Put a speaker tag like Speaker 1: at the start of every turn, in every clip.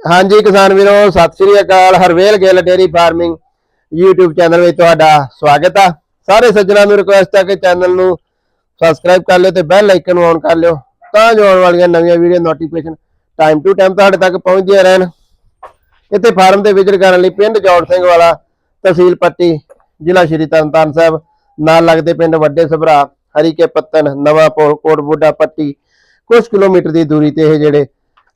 Speaker 1: ਹਾਂਜੀ ਕਿਸਾਨ ਵੀਰੋ, ਸਤਿ ਸ੍ਰੀ ਅਕਾਲ, Harvel Gill dairy farming YouTube channel ਵਿੱਚ ਤੁਹਾਡਾ ਸਵਾਗਤ ਆ। ਸਾਰੇ ਸੱਜਣਾਂ ਨੂੰ ਰਿਕੁਐਸਟ ਆ ਕਿ ਚੈਨਲ ਨੂੰ ਸਬਸਕ੍ਰਾਈਬ ਕਰ ਲਿਓ ਤੇ ਬੈਲ ਆਈਕਨ ਨੂੰ ਔਨ ਕਰ ਲਿਓ ਤਾਂ ਜੋ ਆਉਣ ਵਾਲੀਆਂ ਨਵੀਆਂ video notification time to time ਤੁਹਾਡੇ ਤੱਕ ਪਹੁੰਚਦੀਆਂ ਰਹਿਣ। ਇੱਥੇ ਫਾਰਮ ਤੇ ਵਿਜ਼ਿਟ ਕਰਨ ਲਈ ਪਿੰਡ ਜੋੜ ਸਿੰਘ ਵਾਲਾ, ਤਹਿਸੀਲ ਪੱਟੀ, ਜ਼ਿਲ੍ਹਾ ਸ਼੍ਰੀ ਤਰਨਤਾਰਨ ਸਾਹਿਬ, ਨਾਲ ਲੱਗਦੇ ਪਿੰਡ ਵੱਡੇ ਸਭਰਾ, ਹਰੀਕੇ ਪੱਤਨ ਨਵਾਂ ਪੋਲ ਕੋਟ ਬੁੱਢਾ ਪੱਟੀ ਕੁਝ ਕਿਲੋਮੀਟਰ ਦੀ ਦੂਰੀ ਤੇ ਇਹ ਜਿਹੜੇ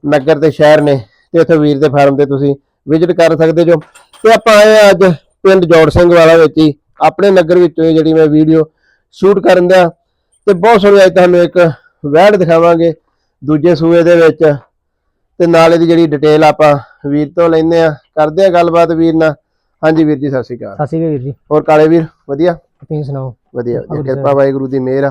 Speaker 1: ਨਗਰ ਤੇ ਸ਼ਹਿਰ ਨੇ ਤੇ ਉੱਥੇ ਵੀਰ ਦੇ ਫਾਰਮ ਤੇ ਤੁਸੀਂ ਵਿਜ਼ਿਟ ਕਰ ਸਕਦੇ ਜੋ। ਤੇ ਆਪਾਂ ਆਏ ਹਾਂ ਅੱਜ ਪਿੰਡ ਜੋੜ ਸਿੰਘ ਵਾਲਾ ਵਿੱਚ ਹੀ। ਆਪਣੇ ਨਗਰ ਵਿੱਚੋਂ ਜਿਹੜੀ ਮੈਂ ਵੀਡੀਓ ਸ਼ੂਟ ਕਰਨ ਦਾ ਤੇ ਬਹੁਤ ਸੋਹਣੀ ਅੱਜ ਤੁਹਾਨੂੰ ਇੱਕ ਵੈੜ ਦਿਖਾਵਾਂਗੇ ਦੂਜੇ ਸੂਏ ਦੇ ਵਿੱਚ। ਤੇ ਨਾਲ ਇਹਦੀ ਜਿਹੜੀ ਡਿਟੇਲ ਆਪਾਂ ਵੀਰ ਤੋਂ ਲੈਂਦੇ ਆ ਕਰਦੇ ਆ ਗੱਲਬਾਤ ਵੀਰ ਨਾਲ। ਹਾਂਜੀ ਵੀਰ ਜੀ ਸਤਿ ਸ਼੍ਰੀ ਅਕਾਲ।
Speaker 2: ਸਤਿ ਸ਼੍ਰੀ ਅਕਾਲ ਵੀਰ ਜੀ।
Speaker 1: ਹੋਰ ਕਾਲੇ ਵੀਰ ਵਧੀਆ?
Speaker 2: ਤੁਸੀਂ ਸੁਣਾਓ?
Speaker 1: ਵਧੀਆ ਵਧੀਆ।
Speaker 2: ਵਧੀਆ।
Speaker 1: ਕਿਰਪਾ ਵਾਹਿਗੁਰੂ ਦੀ ਮਿਹਰ ਆ।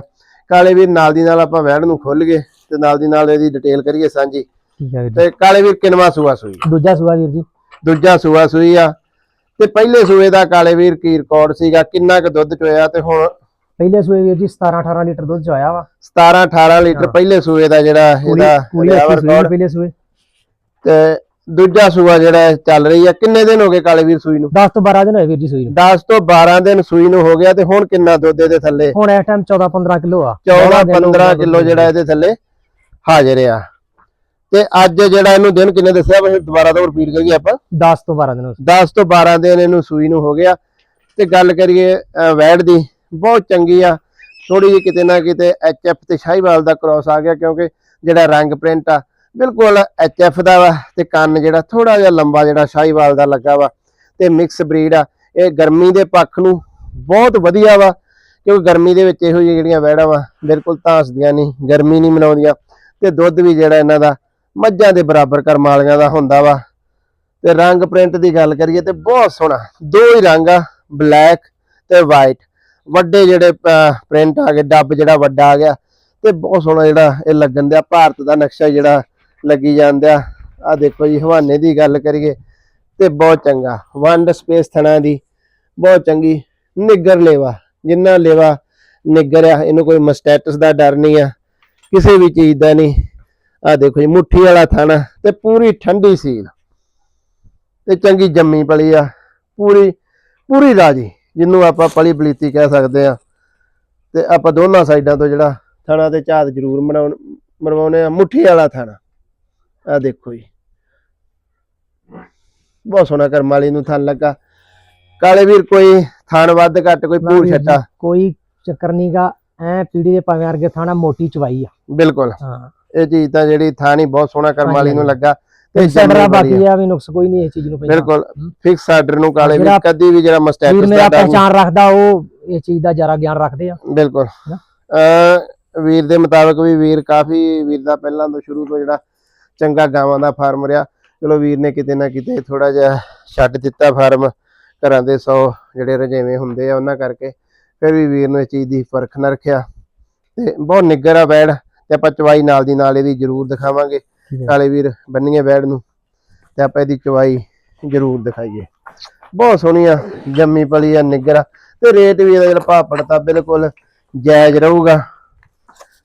Speaker 1: ਕਾਲੇ ਵੀਰ ਨਾਲ ਦੀ ਨਾਲ ਆਪਾਂ ਵੈੜ ਨੂੰ ਖੋਲ ਗਏ। ਤੇ ਨਾਲ ਦੀ ਨਾਲ ਇਹਦੀ ਡਿਟੇਲ ਕਰੀਏ ਸਾਂਝੀ।
Speaker 2: ਠੀਕ ਹੈ ਵੀਰ ਜੀ।
Speaker 1: ਤੇ ਕਾਲੇ ਵੀਰ ਕਿਨਵਾ ਸੂਆ ਸੂਈ?
Speaker 2: ਦੂਜਾ ਸੂਆ ਵੀਰ ਜੀ।
Speaker 1: ਦੂਜਾ ਸੂਆ ਸੂਈ ਆ। ਤੇ ਪਹਿਲੇ ਸੂਏ ਦਾ ਕਾਲੇ ਵੀਰ ਕੀ ਰਿਕਾਰਡ ਸੀਗਾ? ਕਿੰਨਾ ਕੁ ਦੁੱਧ ਚੋਇਆ ਤੇ ਹੁਣ?
Speaker 2: ਪਹਿਲੇ ਸੂਏ ਵੀਰ ਜੀ 17 18 ਲੀਟਰ ਦੁੱਧ ਚੋਇਆ ਵਾ।
Speaker 1: 17 18 ਲੀਟਰ ਪਹਿਲੇ ਸੂਏ ਦਾ ਜਿਹੜਾ ਇਹਦਾ record।
Speaker 2: ਪਹਿਲੇ ਸੂਏ।
Speaker 1: ਤੇ ਦੂਜਾ ਸੂਆ ਜਿਹੜਾ ਚੱਲ ਰਹੀ ਆ ਕਿੰਨੇ ਦਿਨ ਹੋ ਗਏ ਕਾਲੇ ਵੀਰ ਸੂਈ ਨੂੰ?
Speaker 2: 10 ਤੋਂ 12 ਦਿਨ ਹੋਏ ਵੀਰ ਜੀ ਸੂਈ ਨੂੰ।
Speaker 1: 10 ਤੋਂ 12 ਦਿਨ ਸੂਈ ਨੂੰ ਹੋ ਗਿਆ ਤੇ ਹੁਣ ਕਿੰਨਾ ਦੁੱਧ ਇਹਦੇ ਥੱਲੇ?
Speaker 2: ਹੁਣ ਇਸ ਟਾਈਮ 14 15 ਕਿਲੋ ਆ।
Speaker 1: 14
Speaker 2: ਬਾਰਾਂ ਦਿਨ ਹੋ
Speaker 1: 15
Speaker 2: ਗਏ
Speaker 1: ਕਿਲੋ ਜਿਹੜਾ ਇਹਦੇ ਥੱਲੇ ਹਾਜ਼ਰ ਆ। ਤੇ ਅੱਜ ਜਿਹੜਾ ਇਹਨੂੰ ਦਿਨ ਕਿੰਨੇ ਦੱਸਿਆ ਮੈਂ ਦੁਬਾਰਾ ਤੋਂ ਰਿਪੀਟ ਕਰੀਏ ਆਪਾਂ।
Speaker 2: 10 ਤੋਂ 12 ਦਿਨ ਹੋ
Speaker 1: 10 ਤੋਂ 12 ਦਿਨ ਇਹਨੂੰ ਸੂਈ ਨੂੰ ਹੋ ਗਿਆ। ਤੇ ਗੱਲ ਕਰੀਏ ਵੈੜ ਦੀ। ਬਹੁਤ ਚੰਗੀ ਆ। ਥੋੜੀ ਜਿਹੀ ਕਿਤੇ ਨਾ ਕਿਤੇ ਐਚਐਫ ਤੇ ਸ਼ਾਹੀਵਾਲ ਦਾ ਕ੍ਰਾਸ ਆ ਗਿਆ ਕਿਉਂਕਿ ਜਿਹੜਾ ਰੰਗ ਪ੍ਰਿੰਟ ਆ ਬਿਲਕੁਲ ਐਚਐਫ ਦਾ ਵਾ ਤੇ ਕੰਨ ਜਿਹੜਾ ਥੋੜਾ ਜਿਹਾ ਲੰਬਾ ਜਿਹੜਾ ਸ਼ਾਹੀਵਾਲ ਦਾ ਲੱਗਾ ਵਾ ਤੇ ਮਿਕਸ ਬਰੀਡ ਆ। ਇਹ ਗਰਮੀ ਦੇ ਪੱਖ ਨੂੰ ਬਹੁਤ ਵਧੀਆ ਵਾ ਕਿਉਂਕਿ ਗਰਮੀ ਦੇ ਵਿੱਚ ਇਹੋ ਜਿਹੀਆਂ ਜਿਹੜੀਆਂ ਵੈੜਾਂ ਵਾ ਬਿਲਕੁਲ ਧਾਸਦੀਆਂ ਨਹੀਂ ਗਰਮੀ ਨਹੀਂ ਮਨਾਉਂਦੀਆਂ। ਤੇ ਦੁੱਧ ਵੀ ਜਿਹੜਾ ਇਹਨਾਂ ਦਾ ਮੱਝਾਂ ਦੇ ਬਰਾਬਰ ਕਰਮ ਵਾਲੀਆਂ ਦਾ ਹੁੰਦਾ ਵਾ। ਤੇ ਰੰਗ ਪ੍ਰਿੰਟ ਦੀ ਗੱਲ ਕਰੀਏ ਤੇ ਬਹੁਤ ਸੋਹਣਾ। ਦੋ ਹੀ ਰੰਗ ਆ, ਬਲੈਕ ਤੇ ਵਾਈਟ। ਵੱਡੇ ਜਿਹੜੇ ਪ੍ਰਿੰਟ ਆ ਗਏ, ਡੱਬ ਜਿਹੜਾ ਵੱਡਾ ਆ ਗਿਆ, ਤੇ ਬਹੁਤ ਸੋਹਣਾ ਜਿਹੜਾ ਇਹ ਲੱਗਣ ਦਿਆ। ਭਾਰਤ ਦਾ ਨਕਸ਼ਾ ਜਿਹੜਾ ਲੱਗੀ ਜਾਂਦਾ ਆ ਦੇਖੋ ਜੀ, ਹਵਾਨੇ ਦੀ ਗੱਲ ਕਰੀਏ ਤੇ ਬਹੁਤ ਚੰਗਾ। ਵੰਡ ਸਪੇਸ ਥਣਾ ਦੀ, ਬਹੁਤ ਚੰਗੀ। ਨਿੱਗਰ ਲੇਵਾ, ਜਿੰਨਾ ਲੇਵਾ ਨਿੱਗਰ ਆ ਇਹਨੂੰ ਕੋਈ ਮਸਟੈਟਸ ਦਾ ਡਰ ਨਹੀਂ ਆ। ਕਿਸੇ ਵੀ ਚੀਜ਼ ਦਾ ਨਹੀਂ। ਆ ਦੇਖੋ ਜੀ ਮੁੱਠੀ ਵਾਲਾ ਥਣ ਤੇ ਪੂਰੀ ਠੰਡੀ ਸੀਲ। ਤੇ ਚੰਗੀ ਜੰਮੀ ਪਲੀ ਆ। ਪੂਰੀ ਪੂਰੀ ਰਾਜੀ ਜਿਹਨੂੰ ਆਪਾਂ ਪਲੀ ਬਲੀਤੀ ਕਹਿ ਸਕਦੇ ਆ। ਤੇ ਆਪਾਂ ਦੋਨਾਂ ਸਾਈਡਾਂ ਤੋਂ ਜਿਹੜਾ ਥਣਾ ਤੇ ਝਾਤ ਜ਼ਰੂਰ ਮਨਾਉਣ ਮਰਵਾਉਨੇ ਆ ਮੁੱਠੀ ਵਾਲਾ ਥਣਾ। ਆ ਦੇਖੋ ਜੀ। ਬਹੁਤ ਸੋਹਣਾ ਕਰਮ ਵਾਲੀ ਨੂੰ ਥਣ ਲੱਗਾ। ਕਾਲੇ ਵੀਰ ਕੋਈ ਥਣ ਵੱਧ ਘੱਟ ਕੋਈ ਪੂਰ ਛੱਟਾ?
Speaker 2: ਕੋਈ ਚੱਕਰ ਨਹੀਂਗਾ ਐ ਪੀੜੀ ਦੇ ਭਾਵੇਂ ਅਰਗੇ ਥਾਣਾ ਮੋਟੀ ਚਵਾਈ ਆ।
Speaker 1: ਬਿਲਕੁਲ।
Speaker 2: ਹਾਂ।
Speaker 1: ਇਹ ਚੀਜ਼ ਤਾਂ ਜਿਹੜੀ ਥਾਣੀ ਬਹੁਤ ਸੋਹਣਾ ਕਰਮ ਵਾਲੀ ਨੂੰ। ਲੱਗਾ ਤੇ
Speaker 2: ਸੈਡਰਾ ਬਾਕੀ
Speaker 1: ਆ।
Speaker 2: ਵੀ ਨੁਕਸ ਕੋਈ ਨਹੀਂ ਇਸ ਚੀਜ਼ ਨੂੰ ਪੈਂਦਾ
Speaker 1: ਬਿਲਕੁਲ। ਫਿਕਸ ਆਰਡਰ ਨੂੰ ਕਾਲੇ
Speaker 2: ਜਿਹੜਾ
Speaker 1: ਕਦੀ ਵੀ ਜਿਹੜਾ
Speaker 2: ਮੇਰਾ
Speaker 1: ਦਾ
Speaker 2: ਪਹਿਚਾਨ ਰੱਖਦਾ ਉਹ ਇਸ ਚੀਜ਼ ਦਾ ਜ਼ਿਆਦਾ ਗਿਆਨ ਰੱਖਦੇ ਆ।
Speaker 1: ਬਿਲਕੁਲ? ਅ ਵੀਰ ਦੇ ਮੁਤਾਬਕ ਵੀ ਵੀਰ ਕਾਫੀ ਵੀਰ ਦਾ ਪਹਿਲਾਂ ਤੋਂ ਸ਼ੁਰੂ ਤੋਂ ਜਿਹੜਾ ਚੰਗਾ ਗਾਵਾਂ ਦਾ ਫਾਰਮ ਰਿਹਾ। ਚਲੋ ਵੀਰ ਨੇ ਕਿਤੇ ਨਾ ਕਿਤੇ ਥੋੜਾ ਜਿਹਾ ਛੱਡ ਦਿੱਤਾ ਫਾਰਮ। ਘਰਾਂ ਦੇ 100 ਜਿਹੜੇ ਰਜੇਵੇਂ ਹੁੰਦੇ ਆ ਉਹਨਾਂ ਕਰਕੇ ਫਿਰ ਵੀ ਵੀਰ ਨੂੰ ਇਸ ਚੀਜ਼ ਦੀ ਫ਼ਰਕ ਨਾ ਰੱਖਿਆ। ਤੇ ਬਹੁਤ ਨਿੱਗਰ ਆ ਬੈੜ ਤੇ ਆਪਾਂ ਚਵਾਈ ਨਾਲ ਦੀ ਨਾਲ ਇਹਦੀ ਜ਼ਰੂਰ ਦਿਖਾਵਾਂਗੇ। ਕਾਲੇ ਵੀਰ ਬੰਨੀਏ ਬੈੜ ਨੂੰ ਤੇ ਆਪਾਂ ਇਹਦੀ ਚਵਾਈ ਜ਼ਰੂਰ ਦਿਖਾਈਏ। ਬਹੁਤ ਸੋਹਣੀ ਆ ਜੰਮੀ ਪਲੀ ਆ ਨਿੱਗਰ ਤੇ ਰੇਟ ਵੀ ਇਹਦਾ ਜਿਹੜਾ ਭਾਅ ਪੜਤਾ ਬਿਲਕੁਲ ਜਾਇਜ਼ ਰਹੂਗਾ।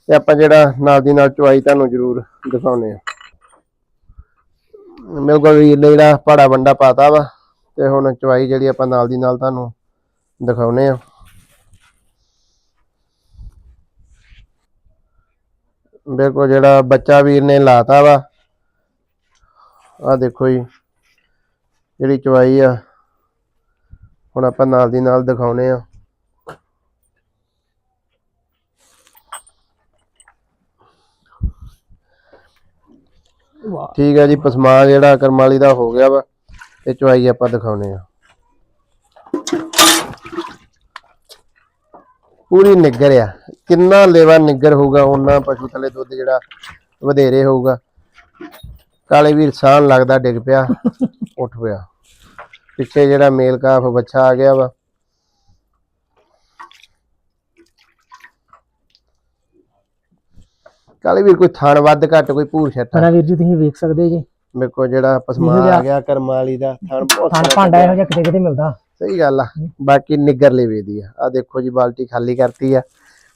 Speaker 1: ਤੇ ਆਪਾਂ ਜਿਹੜਾ ਨਾਲ ਦੀ ਨਾਲ ਚਵਾਈ ਤੁਹਾਨੂੰ ਜ਼ਰੂਰ ਦਿਖਾਉਨੇ ਆ ਮੇਰੇ ਕੋਲ ਜਿਹੜਾ ਪਾੜਾ ਵੰਡਾ ਪਾਤਾ ਵਾ ਤੇ ਹੁਣ ਚਵਾਈ ਜਿਹੜੀ ਆਪਾਂ ਨਾਲ ਦੀ ਨਾਲ ਤੁਹਾਨੂੰ ਦਿਖਾਉਨੇ ਆ ਬਿਲਕੁਲ ਜਿਹੜਾ ਬੱਚਾ ਵੀਰ ਨੇ ਲਾਤਾ ਵਾ ਆ ਦੇਖੋ ਜੀ ਜਿਹੜੀ ਚਵਾਈ ਆ ਹੁਣ ਆਪਾਂ ਨਾਲ ਦੀ ਨਾਲ ਦਿਖਾਉਨੇ ਆ। ਠੀਕ ਹੈ ਜੀ ਪਸਮਾ ਜਿਹੜਾ ਕਰਮਾਲੀ ਦਾ ਹੋ ਗਿਆ ਵਾ ਤੇ ਚਵਾਈ ਆਪਾਂ ਦਿਖਾਉਨੇ ਆ। ਪੂਰੀ ਨਿੱਗਰ ਆ। ਕਿੰਨਾ ਲੇਵਾ ਨਿੱਗਰ ਹੋਊਗਾ ਉਹਨਾਂ ਪਸ਼ੂ ਥਲੇ ਦੁੱਧ ਜਿਹੜਾ ਵਧੇਰੇ ਹੋਊਗਾ। ਕਾਲੇ ਵੀਰ ਸਾਨ ਲੱਗਦਾ ਡਿੱਗ ਪਿਆ ਉੱਠ ਪਿਆ। ਪਿੱਛੇ ਜਿਹੜਾ ਮੇਲ ਕਾਫ ਬੱਚਾ ਆ ਗਿਆ ਵਾ। ਕਾਲੇ ਵੀਰ ਕੋਈ ਥਣ ਵੱਧ ਘੱਟ ਕੋਈ ਭੂਰ ਛੱਟਾ
Speaker 2: ਹਨਾ ਵੀਰ ਜੀ ਤੁਸੀਂ ਵੇਖ ਸਕਦੇ ਜੀ।
Speaker 1: ਮੇਰੇ ਕੋਲ ਜਿਹੜਾ ਪਸਮਾ ਆ ਗਿਆ ਕਰਮ ਵਾਲੀ ਦਾ ਥਣ ਬਹੁਤ
Speaker 2: ਥਾਣ ਭਾਂਡਾ ਇਹੋ ਜਿਹਾ ਕਿਤੇ ਕਿਤੇ ਮਿਲਦਾ।
Speaker 1: ਸਹੀ ਗੱਲ ਆ। ਬਾਕੀ ਨਿੱਗਰ ਲੇਵੇ ਦੀ ਆ। ਆ ਦੇਖੋ ਜੀ ਬਾਲਟੀ ਖਾਲੀ ਕਰਤੀ ਆ।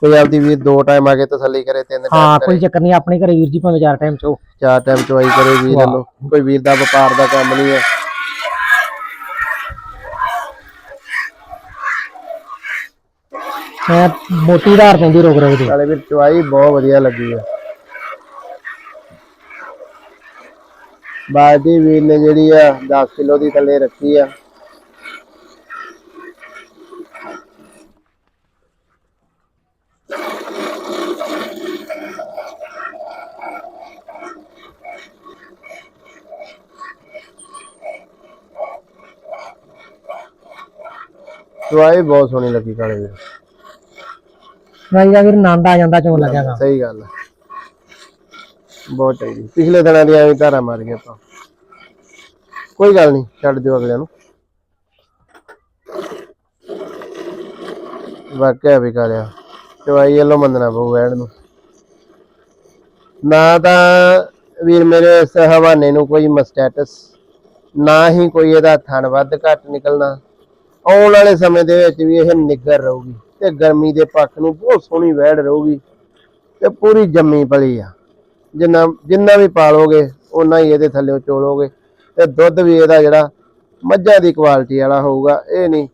Speaker 1: ਕੋਈ ਆਪਦੀ ਵੀਰ ਦੋ ਟਾਈਮ ਆ ਕੇ ਤਸੱਲੀ ਕਰੇ ਤਿੰਨ
Speaker 2: ਹਾਂ
Speaker 1: ਟਾਈਮ
Speaker 2: ਕੋਈ
Speaker 1: ਕਰੇ
Speaker 2: ਚੱਕਰ ਨਹੀਂ ਆਪਣੇ ਘਰੇ ਵੀਰ ਜੀ ਭਾਵੇਂ ਚਾਰ ਟਾਈਮ ਚੋ।
Speaker 1: ਚਾਰ ਟਾਈਮ ਚਵਾਈ ਕਰੇ ਵੀਰ। ਵੱਲੋਂ। ਕੋਈ ਵੀਰ ਦਾ ਵਪਾਰ ਦਾ ਕੰਮ ਨਹੀਂ ਹੈ
Speaker 2: ਐ ਮੋਟੀ ਧਾਰ ਪੈਂਦੀ ਰੋਕ ਰੋਕ ਦੀ।
Speaker 1: ਨਾਲੇ ਵੀਰ ਚਵਾਈ ਬਹੁਤ ਵਧੀਆ ਲੱਗੀ ਆ। ਬਾਦੀ ਵੀਰ ਨੇ ਜਿਹੜੀ ਆ 10 ਕਿਲੋ ਦੀ ਥੱਲੇ ਰੱਖੀ ਆ। ਚਵਾਈ ਬਹੁਤ ਸੋਹਣੀ ਲੱਗੀ ਕਾਲੇ ਵੀਰ
Speaker 2: ਰਾਈ ਦਾ ਵੀਰ ਆਨੰਦ ਆ ਜਾਂਦਾ ਚੋਣ ਲੱਗਿਆਗਾ
Speaker 1: ਸਹੀ ਗੱਲ ਹੈ ਬਹੁਤ ਚੰਗੀ। ਪਿਛਲੇ ਦਿਨਾਂ ਦੀ ਐਵੇਂ ਧਾਰਾ ਮਾਰ ਗਿਆ ਆਪਾਂ। ਕੋਈ ਗੱਲ ਨਹੀਂ ਛੱਡ ਦਿਓ ਅਗਲਿਆਂ ਨੂੰ। ਵਾਕਿਆ ਵੀ ਕਰਿਆ ਚਵਾਈ ਵੱਲੋਂ ਮੰਨਣਾ ਪਊ ਐਡ ਨੂੰ। ਨਾ ਤਾਂ ਵੀਰ ਮੇਰੇ ਇਸ ਹਵਾਨੇ ਨੂੰ ਕੋਈ ਮਸਟੈਟਸ ਨਾ ਹੀ ਕੋਈ ਇਹਦਾ ਥਣ ਵੱਧ ਘੱਟ ਨਿਕਲਣਾ। ਆਉਣ ਵਾਲੇ ਸਮੇਂ ਦੇ ਵਿੱਚ ਵੀ ਇਹ ਨਿੱਗਰ ਰਹੂਗੀ ਤੇ ਗਰਮੀ ਦੇ ਪੱਖ ਨੂੰ ਬਹੁਤ ਸੋਹਣੀ ਵਹਿੜ ਰਹੂਗੀ ਤੇ ਪੂਰੀ ਜੰਮੀ ਪਲੀ ਆ। ਜਿੰਨਾ ਜਿੰਨਾ ਵੀ ਪਾਲੋਗੇ ਓਨਾ ਹੀ ਇਹਦੇ ਥੱਲੇ ਚੋਲੋਗੇ ਤੇ ਦੁੱਧ ਵੀ ਇਹਦਾ ਜਿਹੜਾ ਮੱਝਾਂ ਦੀ ਕੁਆਲਿਟੀ ਵਾਲਾ ਹੋਊਗਾ ਇਹ ਨਹੀਂ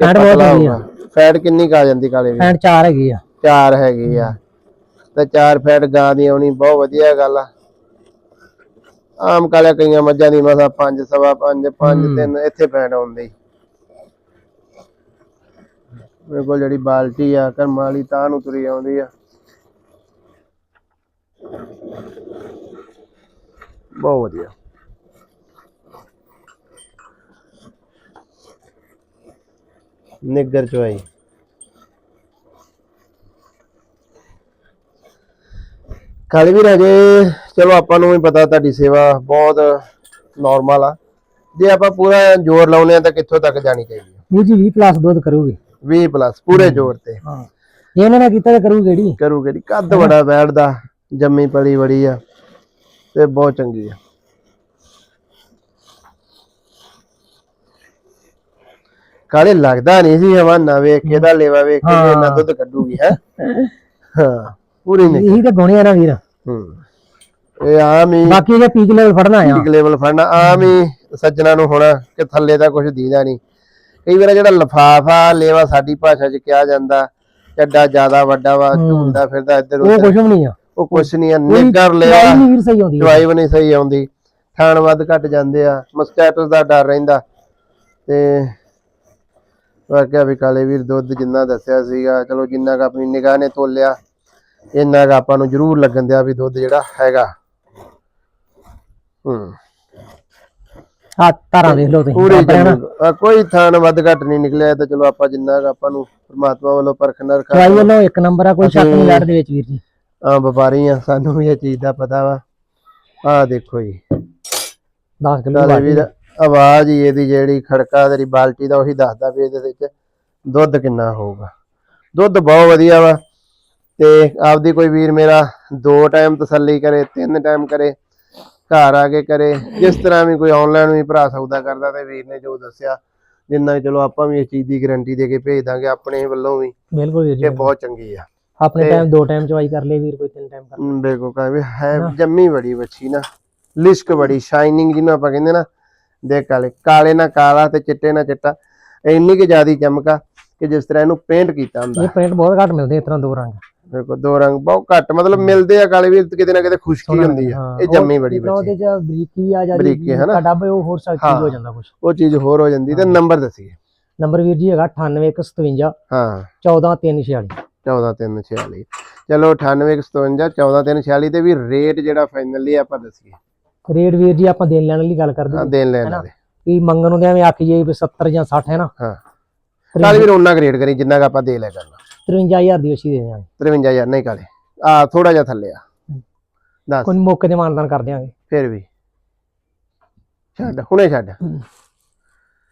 Speaker 2: ਫੈਟ ਬਹੁਤ ਆ।
Speaker 1: ਫੈਟ ਕਿੰਨੀ ਕਾ ਜਾਂਦੀ ਕਾਲੇ ਵੀ
Speaker 2: ਐਂਡ ਚਾਰ ਹੈਗੀ ਆ।
Speaker 1: ਚਾਰ ਹੈਗੀ ਆ। ਤੇ ਚਾਰ ਫੈਟ ਗਾਂ ਦੀ ਆਉਣੀ ਬਹੁਤ ਵਧੀਆ ਗੱਲ ਆ। ਆਮ ਕਾਲੇ ਕਈਆਂ ਮੱਝਾਂ ਦੀ ਮਸਾ 5 ਸਵਾ 5 5 3 ਇੱਥੇ ਫੈਟ ਆਉਂਦੀ। ਮੇਰੇ ਕੋਲ ਜਿਹੜੀ ਬਾਲਟੀ ਆ, ਕਰਮਾਂ ਵਾਲੀ, ਤਾਂ ਨੂੰ ਤੁਰੀ ਆਉਂਦੀ ਆ। ਬਹੁਤ ਵਧੀਆ। ਨਿੱਗਰ ਚੋਈ ਕਾਲੀ ਵੀ ਹਜੇ ਚਲੋ, ਆਪਾਂ ਨੂੰ ਵੀ ਪਤਾ, ਤੁਹਾਡੀ ਸੇਵਾ ਬਹੁਤ ਨਾਰਮਲ ਆ। ਜੇ ਆਪਾਂ ਪੂਰਾ ਜ਼ੋਰ ਲਾਉਨੇ ਆ, ਤਾਂ ਕਿੱਥੋਂ ਤੱਕ ਜਾਣੀ ਚਾਹੀਦੀ ਹੈ
Speaker 2: ਵੀਰ ਜੀ 20 ਪਲੱਸ ਦੁੱਧ ਕਰੂਗੀ।
Speaker 1: 20 ਪਲੱਸ ਪੂਰੇ ਜ਼ੋਰ ਤੇ।
Speaker 2: ਹਾਂ। ਜੇ ਉਹਨਾਂ ਨੇ ਕੀਤਾ ਤਾਂ ਕਰੂਗੀ ਕਿਹੜੀ?
Speaker 1: ਕਰੂਗੇ ਜੀ। ਕੱਦ ਬੜਾ ਬੈਠਦਾ ਜੰਮੀ ਪਲੀ ਬੜੀ ਆ ਤੇ ਬਹੁਤ ਚੰਗੀ ਆ। ਕਾਲੇ ਲੱਗਦਾ ਨਹੀਂ ਸੀ ਹਵਾਨਾ ਵੇਖ ਕੇ ਦਾ ਲੇਵਾ ਵੇਖ ਕੇ ਇੰਨਾ ਦੁੱਧ ਕੱਢੂਗੀ ਹੈ? ਹਾਂ ਪੂਰੀ ਨਹੀਂ
Speaker 2: ਇਹੀ ਤਾਂ ਗੁਣੇ ਆ ਨਾ ਵੀਰ।
Speaker 1: ਹੂੰ। ਇਹ ਆਮ ਹੀ
Speaker 2: ਬਾਕੀ ਇਹ ਪੀਕ ਲੈਵਲ ਫੜਨਾ ਆ।
Speaker 1: ਪੀਕ ਲੈਵਲ ਫੜਨਾ ਆਮ ਹੀ ਸੱਜਣਾ ਨੂੰ ਹੋਣਾ ਕਿ ਥੱਲੇ ਦਾ ਕੁਝ ਦੀਦਾ ਨਹੀਂ। ਕਈ ਵਾਰ ਜਿਹੜਾ ਲਫਾਫਾ ਲੇਵਾ ਸਾਡੀ ਭਾਸ਼ਾ 'ਚ ਕਿਹਾ ਜਾਂਦਾ ਚੱਡਾ ਜ਼ਿਆਦਾ ਵੱਡਾ ਵਾ ਝੂਲਦਾ ਫਿਰਦਾ ਇੱਧਰ
Speaker 2: ਉਹ ਕੁਝ ਵੀ ਨਹੀਂ ਆ।
Speaker 1: ਉਹ ਕੁਛ ਨਹੀਂ ਆ ਨਿੱਗਰ ਲਿਆ
Speaker 2: ਚਵਾਈ
Speaker 1: ਵੀ ਨਹੀਂ ਸਹੀ ਆਉਂਦੀ। ਥਾਣ ਵੱਧ ਘਟ ਜਾਂਦੇ ਆ। ਮਸਟੈਟਸ ਦਾ ਡਰ ਰਹਿੰਦਾ। ਤੇ ਵਾਕਿਆ ਵੀ ਕਾਲੇ ਵੀਰ ਦੁੱਧ ਜਿੰਨਾ ਦੱਸਿਆ ਸੀਗਾ ਚਲੋ ਜਿੰਨਾ ਕ ਆਪਣੀ ਨਿਗਾਹ ਨੇ ਤੋਲਿਆ ਇੰਨਾ ਕ ਆਪਾਂ ਨੂੰ ਜ਼ਰੂਰ ਲੱਗਣ ਦਿਆ ਵੀ ਦੁੱਧ ਜਿਹੜਾ ਹੈਗਾ। ਹੂੰ।
Speaker 2: ਆ ਤਾਰਾਂ ਦੇਖ ਲਓ ਤੁਸੀਂ
Speaker 1: ਪੂਰੀ
Speaker 2: ਬਰਾਬਰ ਆ ਨਾ।
Speaker 1: ਜੰਮੀ। ਕੋਈ ਥਾਣ ਵੱਧ ਘਟ ਨਹੀਂ ਨਿਕਲਿਆ ਇਹ ਤਾਂ ਚਲੋ ਆਪਾਂ ਜਿੰਨਾ ਕ ਆਪਾਂ ਨੂੰ ਪ੍ਰਮਾਤਮਾ ਵੱਲੋਂ ਪਰਖਣਾ ਰਖਾ
Speaker 2: ਚਵਾਈ ਵੱਲੋਂ ਇੱਕ ਨੰਬਰ ਆ ਕੋਈ ਸ਼ੱਕ ਨਹੀਂ ਲੈਟ ਦੇ ਵਿੱਚ ਵੀਰ ਜੀ।
Speaker 1: ਆ ਵਪਾਰੀ ਆ ਸਾਨੂੰ ਵੀ ਇਹ ਚੀਜ਼ ਦਾ ਪਤਾ ਵਾ। ਆ ਦੇਖੋ ਜੀ।
Speaker 2: 10 ਕਿਲੋ
Speaker 1: ਨਾਲੇ ਵੀਰ ਆਵਾਜ਼ ਹੀ ਇਹਦੀ ਜਿਹੜੀ ਖੜਕਾ ਤੇਰੀ ਬਾਲਟੀ ਦਾ ਉਹੀ ਦੱਸਦਾ ਵੀ ਇਹਦੇ ਵਿੱਚ ਦੁੱਧ ਕਿੰਨਾ ਹੋਊਗਾ। ਦੁੱਧ ਬਹੁਤ ਵਧੀਆ ਵਾ। ਤੇ ਆਪਦੀ ਕੋਈ ਵੀਰ ਮੇਰਾ ਦੋ ਟਾਈਮ ਤਸੱਲੀ ਕਰੇ ਤਿੰਨ ਟਾਈਮ ਕਰੇ ਘਰ ਆ ਕੇ ਕਰੇ। ਜਿਸ ਤਰ੍ਹਾਂ ਵੀ ਕੋਈ ਆਨਲਾਈਨ ਵੀ ਭਰਾ ਸੌਦਾ ਕਰਦਾ ਤੇ ਵੀਰ ਨੇ ਜੋ ਦੱਸਿਆ ਜਿੰਨਾ ਵੀ ਚਲੋ ਆਪਾਂ ਵੀ ਇਸ ਚੀਜ਼ ਦੀ ਗਾਰੰਟੀ ਦੇ ਕੇ ਭੇਜ ਦਾਂਗੇ ਆਪਣੇ ਵੱਲੋਂ ਵੀ
Speaker 2: ਬਿਲਕੁਲ ਵੀਰ ਜੀ
Speaker 1: ਕਿ ਬਹੁਤ ਚੰਗੀ ਆ।
Speaker 2: ਆਪਣੇ ਟਾਈਮ ਦੋ ਟਾਈਮ ਚਵਾਈ ਕਰ ਲਈ ਵੀਰ ਕੋਈ ਤਿੰਨ ਟਾਈਮ ਕਰ
Speaker 1: ਬਿਲਕੁਲ ਕਹਿੰਦੇ ਹੈ ਜੰਮੀ ਬੜੀ ਬੱਚੀ ਨਾ। ਲਿਸ਼ਕ ਬੜੀ ਸ਼ਾਈਨਿੰਗ ਜਿਹਨੂੰ ਆਪਾਂ ਕਹਿੰਦੇ ਨਾ। ਦੇਖ ਕਾਲੇ ਕਾਲੇ ਨਾਲ ਕਾਲਾ ਤੇ ਚਿੱਟੇ ਨਾਲ ਚਿੱਟਾ। ਇੰਨੀ ਕਿ ਜ਼ਿਆਦੀ ਚਮਕਾ ਕਿ ਜਿਸ ਤਰ੍ਹਾਂ ਇਹਨੂੰ ਪੇਂਟ ਕੀਤਾ ਹੁੰਦਾ।
Speaker 2: ਇਹ ਪ੍ਰਿੰਟ ਬਹੁਤ ਘੱਟ ਮਿਲਦੇ ਇਸ ਤਰ੍ਹਾਂ ਦੋ ਰੰਗ।
Speaker 1: ਦੇਖੋ ਦੋ ਰੰਗ ਬਹੁਤ ਘੱਟ ਮਤਲਬ ਮਿਲਦੇ ਆ ਕਾਲੇ ਵੀਰ ਕਿਤੇ ਨਾ ਕਿਤੇ ਖੁਸ਼ਕੀ ਹੁੰਦੀ ਆ।
Speaker 2: ਹਾਂ,
Speaker 1: ਇਹ ਜੰਮੀ ਬੜੀ
Speaker 2: ਜਿੱਦਾਂ
Speaker 1: ਬੱਚੀ
Speaker 2: ਉਹਦੇ ਚ ਬਰੀਕੀ ਆ ਜਾਂ
Speaker 1: ਬਰੀਕੀ, ਹਨਾ?
Speaker 2: ਤੁਹਾਡਾ ਬਈ ਉਹ ਹੋਰ ਸਾਈਜ਼ ਹੋ ਜਾਂਦਾ ਕੁਝ
Speaker 1: ਉਹ ਚੀਜ਼ ਹੋਰ ਹੋ ਜਾਂਦੀ ਤੇ ਨੰਬਰ ਦੱਸੀਏ।
Speaker 2: ਨੰਬਰ ਵੀਰ ਜੀ ਹੈਗਾ 9857
Speaker 1: ਹਾਂ।
Speaker 2: 14346
Speaker 1: 14346 ਚਲੋ 9857 14346 ਤੇ ਵੀ ਰੇਟ ਜਿਹੜਾ ਫਾਈਨਲੀ ਆਪਾਂ ਦੱਸੀਏ।
Speaker 2: ਰੇਟ ਵੀਰ ਜੀ ਆਪਾਂ ਦੇਣ ਲੈਣ ਲਈ ਗੱਲ ਕਰਦੇ
Speaker 1: ਹਾਂ
Speaker 2: ਹਾਂ।
Speaker 1: ਦੇਣ ਲੈਣ ਦੇ
Speaker 2: ਵੀ ਮੰਗਣ ਨੂੰ ਐਵੇਂ ਆਖੀਏ ਵੀ 70 ਜਾਂ 60 ਹੈ ਨਾ?
Speaker 1: ਹਾਂ। ਕਾਲੇ ਵੀਰ ਉਹਨਾਂ ਗ੍ਰੇਡ ਕਰੀ ਜਿੰਨਾ ਕ ਆਪਾਂ ਦੇ ਲਿਆ ਕਰਨਾ।
Speaker 2: 53000 ਦੀ ਅਸੀਂ ਦੇ ਦਿਆਂਗੇ।
Speaker 1: 53000 ਨਹੀਂ ਕਾਲੇ। ਆ ਥੋੜਾ ਜਿਹਾ ਥੱਲੇ ਆ। ਦੱਸ।
Speaker 2: ਕੋਈ ਮੌਕੇ ਤੇ ਮਾਨਦਾਨ ਕਰ ਦਿਆਂਗੇ।
Speaker 1: ਫਿਰ ਵੀ। ਛੱਡ ਹੁਣੇ ਛੱਡ।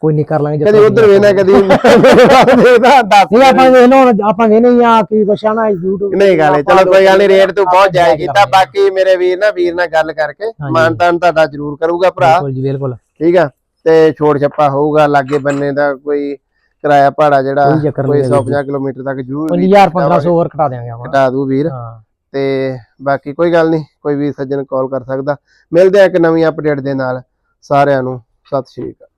Speaker 2: ਕੋਈ ਨਹੀਂ ਕਰ ਲਾਂਗੇ
Speaker 1: ਕਦੀ ਉਧਰ ਵੇਨਾ ਕਦੀ ਦੇਖਦਾ ਦੱਸ।
Speaker 2: ਨਹੀਂ ਆਪਾਂ ਵੇਖ ਲਓ ਆਪਾਂ ਵੇਨੇ ਆ ਕੀ ਕੁਛ ਆ ਨਾ YouTube
Speaker 1: ਨਹੀਂ ਗਾਲੇ ਚਲੋ ਕੋਈ ਗੱਲ ਨਹੀਂ ਰੇਟ ਤੂੰ ਬਹੁਤ ਜਾਇਜ਼ ਕੀਤਾ ਬਾਕੀ ਮੇਰੇ ਵੀਰ ਨਾ ਵੀਰ ਨਾਲ ਗੱਲ ਕਰਕੇ ਮਾਨਤਾਨ ਤੁਹਾਡਾ ਜ਼ਰੂਰ ਕਰੂਗਾ ਭਰਾ।
Speaker 2: ਬਿਲਕੁਲ ਜੀ ਬਿਲਕੁਲ।
Speaker 1: ਠੀਕ ਆ? ਤੇ ਛੋੜ ਛੱਪਾ ਹੋਊਗਾ ਲਾਗੇ ਬੰਨੇ ਦਾ ਕੋਈ ਕਿਰਾਇਆ ਭਾੜਾ ਜਿਹੜਾ
Speaker 2: ਕੋਈ ਚੱਕਰ
Speaker 1: ਕੋਈ
Speaker 2: ਨਹੀਂ ਹੈ
Speaker 1: 150 ਕਿਲੋਮੀਟਰ ਤੱਕ ਜ਼ਰੂਰ ਵੀ
Speaker 2: 1000 1500 ਹੋਰ ਘਟਾ ਦਿਆਂਗੇ ਆਪਾਂ।
Speaker 1: ਘਟਾ ਦੂ ਵੀਰ। ਤੇ ਬਾਕੀ ਕੋਈ ਗੱਲ ਨਹੀਂ ਕੋਈ ਵੀ ਸੱਜਣ ਕਾਲ ਕਰ ਸਕਦਾ। ਮਿਲਦੇ ਆ ਇੱਕ ਨਵੀਂ ਅਪਡੇਟ ਦੇ ਨਾਲ। ਸਾਰਿਆਂ ਨੂੰ ਸਤਿ ਸ਼੍ਰੀ ਅਕਾਲ।